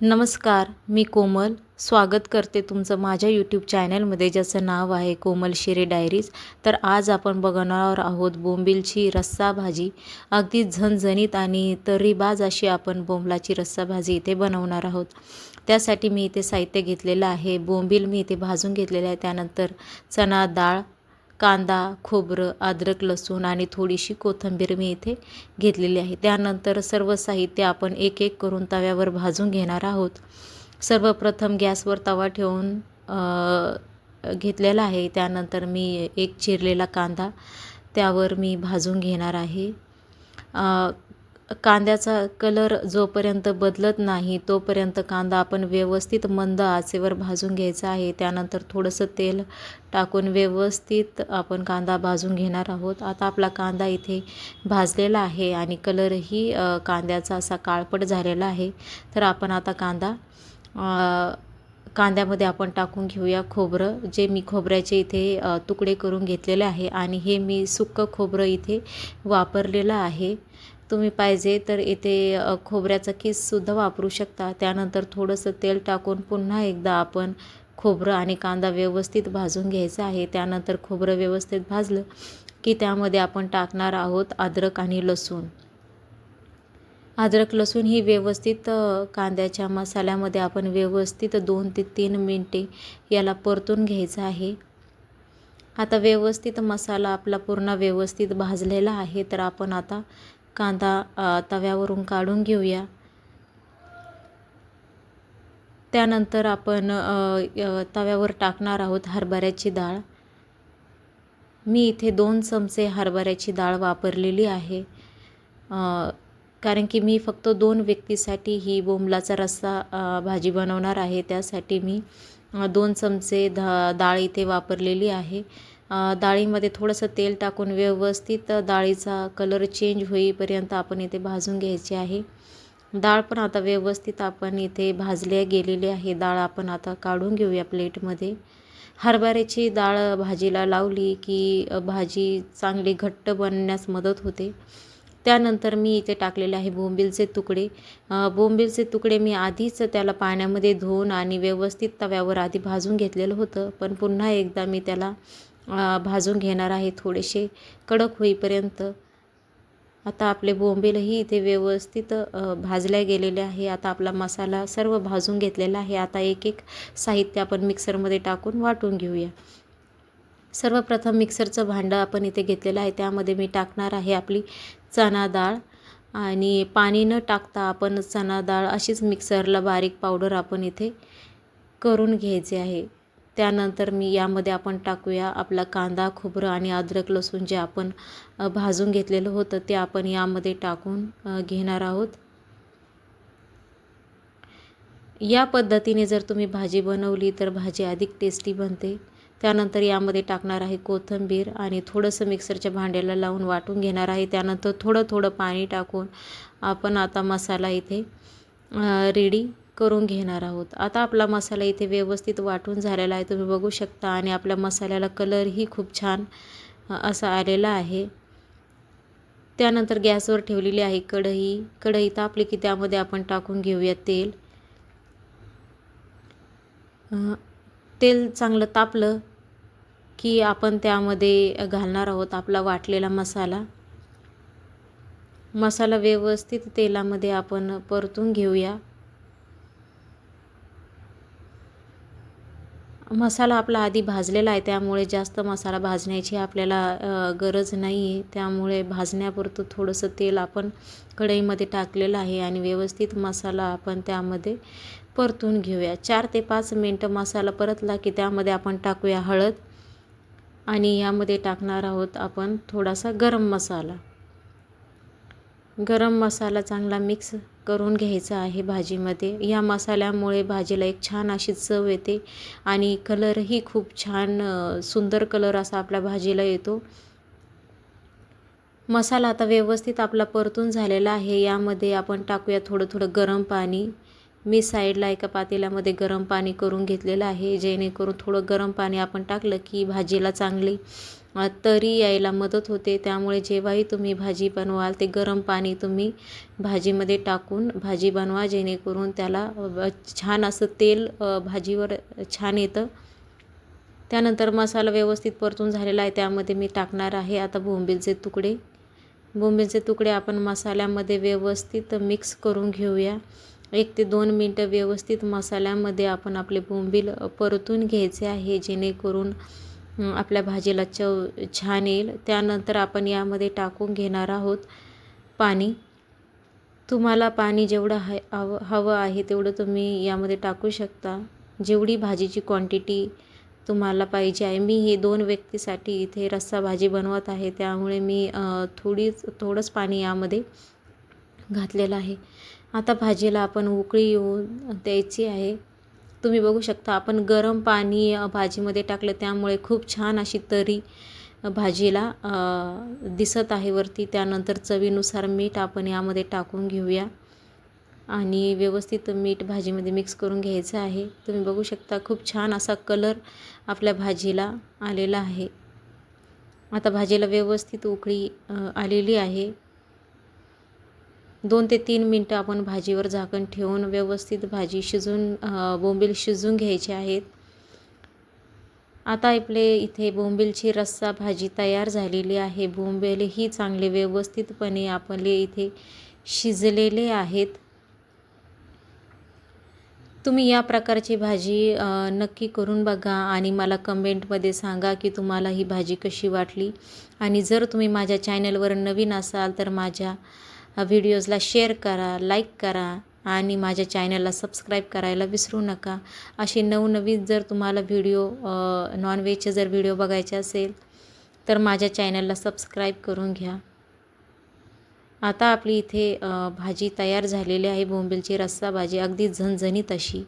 नमस्कार मी कोमल. स्वागत करते तुमचं माझ्या यूट्यूब चॅनलमध्ये ज्याचं नाव आहे कोमल शिरे डायरीज तर आज आपण बघणार आहोत बोंबिलची रस्सा भाजी. अगदी झणझणीत आणि तर्रीबाज अशी आपण बोंबलाची रस्सा भाजी इथे बनवणार आहोत. त्यासाठी मी इथे साहित्य घेतलेलं आहे. बोंबील मी इथे भाजून घेतलेलं आहे. त्यानंतर चणा डाळ कांदा खोबरं अद्रक लसूण आणि थोडीशी कोथिंबीर मी इथे घेतलेली आहे. त्यानंतर सर्व साहित्य आपण एक एक करून तव्यावर भाजून घेणार आहोत. सर्वप्रथम गॅसवर तवा ठेवून घेतलेला आहे. त्यानंतर मी एक चिरलेला कांदा त्यावर मी भाजून घेणार आहे. कांद्याचा कलर जोपर्यंत बदलत नाही तोपर्यंत कांदा आपण व्यवस्थित मंद आचेवर भाजून घ्यायचा आहे. त्यानंतर थोडंसं तेल टाकून व्यवस्थित आपण कांदा भाजून घेणार आहोत. आता आपला कांदा इथे भाजलेला आहे आणि कलरही कांद्याचा असा काळपट झालेला आहे. तर आपण आता कांदा कांद्यामध्ये आपण टाकून घेऊया खोबरं. जे मी खोबऱ्याचे इथे तुकडे करून घेतलेले आहे आणि हे मी सुक्कं खोबरं इथे वापरलेलं आहे. तुम्ही पाहिजे तर इथे खोबऱ्याचा किससुद्धा वापरू शकता. त्यानंतर थोडंसं तेल टाकून पुन्हा एकदा आपण खोबरं आणि कांदा व्यवस्थित भाजून घ्यायचा आहे. त्यानंतर खोबरं व्यवस्थित भाजलं की त्यामध्ये आपण टाकणार आहोत अद्रक आणि लसूण. अद्रक लसूण ही व्यवस्थित कांद्याच्या मसाल्यामध्ये आपण व्यवस्थित दोन ते तीन मिनटे याला परतून घ्यायचं आहे. आता व्यवस्थित मसाला आपला पूर्ण व्यवस्थित भाजलेला आहे. तर आपण आता कांदा तव्यावरून काढून घेऊया. त्यानंतर आपण तव्यावर टाकणार आहोत हरभऱ्याची डाळ. मी इथे दोन चमचे हरभऱ्याची डाळ वापरलेली आहे. कारण की मी फक्त दोन व्यक्तीसाठी ही बोंबलाचा रस्सा भाजी बनवणार आहे. त्यासाठी मी दोन चमचे ध डाळ इथे वापरलेली आहे. डाळीमध्ये थोडंसं तेल टाकून व्यवस्थित डाळीचा कलर चेंज होईपर्यंत आपण इथे भाजून घ्यायची आहे. डाळ पण आता व्यवस्थित आपण इथे भाजल्या गेलेली आहे. डाळ आपण आता काढून घेऊया प्लेटमध्ये. हरभऱ्याची डाळ भाजीला लावली की भाजी चांगली घट्ट बनण्यास मदत होते. त्यानंतर मी इथे टाकलेले आहे बोंबिलचे तुकडे. बोंबिलचे तुकडे मी आधीच त्याला पाण्यामध्ये धुवून आणि व्यवस्थित तव्यावर आधी भाजून घेतलेलं होतं. पण पुन्हा एकदा मी त्याला भाजून घेणार आहे थोडेसे कडक होईपर्यंत. आता आपले बोंबीलही इथे व्यवस्थित भाजल्या गेलेले आहे. आता आपला मसाला सर्व भाजून घेतलेला आहे. आता एक एक साहित्य आपण मिक्सरमध्ये टाकून वाटून घेऊया. सर्वप्रथम मिक्सरचं भांडं आपण इथे घेतलेलं आहे. त्यामध्ये मी टाकणार आहे आपली चणा डाळ. आणि पाणी न टाकता आपण चणा डाळ अशीच मिक्सरला बारीक पावडर आपण इथे करून घ्यायचे आहे. त्यानंतर मी यामध्ये आपण टाकूया आपला कांदा खोबरं आणि अद्रक लसूण जे आपण भाजून घेतलेलं होतं ते आपण यामध्ये टाकून घेणार आहोत. या पद्धतीने जर तुम्ही भाजी बनवली तर भाजी अधिक टेस्टी बनते. त्यानंतर यामध्ये टाकणार आहे कोथिंबीर आणि थोडंसं मिक्सरच्या भांड्याला लावून वाटून घेणार आहे. त्यानंतर थोडं थोडं पाणी टाकून आपण आता मसाला इथे रेडी करून घेणार आहोत. आता आपला मसाला इथे व्यवस्थित वाटून झालेला आहे. तुम्ही बघू शकता आणि आपल्या मसाल्याला कलरही खूप छान असा आलेला आहे. त्यानंतर गॅसवर ठेवलेली आहे कढई. कढई तापली की त्यामध्ये आपण टाकून घेऊया तेल. तेल चांगलं तापलं की आपण त्यामध्ये घालणार आहोत आपला वाटलेला मसाला. मसाला व्यवस्थित तेलामध्ये आपण परतून घेऊया. मसाला आपला आधी भाजलेला आहे त्यामुळे जास्त मसाला भाजण्याची आपल्याला गरज नाही आहे त्यामुळे भाजण्यापुरतं थोडंसं तेल आपण कढईमध्ये टाकलेलं आहे आणि व्यवस्थित मसाला आपण त्यामध्ये परतून घेऊया. चार ते पाच मिनटं मसाला परतला की त्यामध्ये आपण टाकूया हळद आणि यामध्ये टाकणार आहोत आपण थोडासा गरम मसाला. गरम मसाला चांगला मिक्स करून घ्यायचा आहे भाजीमध्ये. या मसाल्यामुळे भाजीला एक छान अशी चव येते आणि कलरही खूप छान सुंदर कलर असा आपल्या भाजीला येतो. मसाला आता व्यवस्थित आपला परतून झालेला आहे. यामध्ये आपण टाकूया थोडं थोडं गरम पाणी. मी साईडला एका पातेल्यामध्ये गरम पाणी करून घेतलेलं आहे जेणेकरून थोडं गरम पाणी आपण टाकलं की भाजीला चांगली तरी यायला मदत होते. त्यामुळे जेव्हाही तुम्ही भाजी बनवाल ते गरम पाणी तुम्ही भाजीमध्ये टाकून भाजी बनवा जेणेकरून त्याला छान असं तेल भाजीवर छान येतं. त्यानंतर मसाला व्यवस्थित परतून झालेला आहे त्यामध्ये मी टाकणार आहे आता बोंबीलचे तुकडे. बोंबीलचे तुकडे आपण मसाल्यामध्ये व्यवस्थित मिक्स करून घेऊया. एक ते दोन मिनटं व्यवस्थित मसाल्यामध्ये आपण आपले बोंबील परतून घ्यायचे आहे. जेणेकरून आपल्या भाजीला चव छान येईल. त्यानंतर आपण यामध्ये टाकून घेणार आहोत पाणी. तुम्हाला पाणी जेवढं हाय हवं हवं आहे तेवढं तुम्ही यामध्ये टाकू शकता. जेवढी भाजीची क्वांटिटी तुम्हाला पाहिजे आहे. मी हे दोन व्यक्तीसाठी इथे रस्सा भाजी बनवत आहे. त्यामुळे मी थोडीच थोडंच पाणी यामध्ये घातलेलं आहे. आता भाजीला आपण उकळी येऊन द्यायची आहे. तुम्ही बघू शकता आपण गरम पाणी भाजीमध्ये टाकलं त्यामुळे खूप छान अशी तरी भाजीला दिसत आहे वरती. त्यानंतर चवीनुसार मीठ आपण यामध्ये टाकून घेऊया. आणि व्यवस्थित मीठ भाजीमध्ये मिक्स करून घ्यायचं आहे. तुम्ही बघू शकता खूप छान असा कलर आपल्या भाजीला आलेला आहे. आता भाजीला व्यवस्थित उकळी आलेली आहे. दोन ते तीन मिनटं आपण भाजीवर झाकण ठेवून व्यवस्थित भाजी शिजून बोंबील शिजून घ्यायचे आहेत. आता आपले इथे बोंबीलची रस्सा भाजी तयार झालेली आहे. बोंबील ही चांगले व्यवस्थितपणे आपले इथे शिजलेले आहेत. तुम्ही या प्रकारची भाजी नक्की करून बघा आणि मला कमेंटमध्ये सांगा की तुम्हाला ही भाजी कशी वाटली. आणि जर तुम्ही माझ्या चॅनलवर नवीन असाल तर माझ्या व्हिडिओजला शेअर करा लाईक करा आणि माझ्या चॅनलला सबस्क्राईब करायला विसरू नका. असे नवनवीन जर तुम्हाला व्हिडिओ नॉनव्हेजचे जर व्हिडिओ बघायचे असेल तर माझ्या चॅनलला सबस्क्राईब करून घ्या. आता आपली इथे भाजी तयार झालेली आहे बोंबिलची रस्सा भाजी अगदी झणझणीत अशी.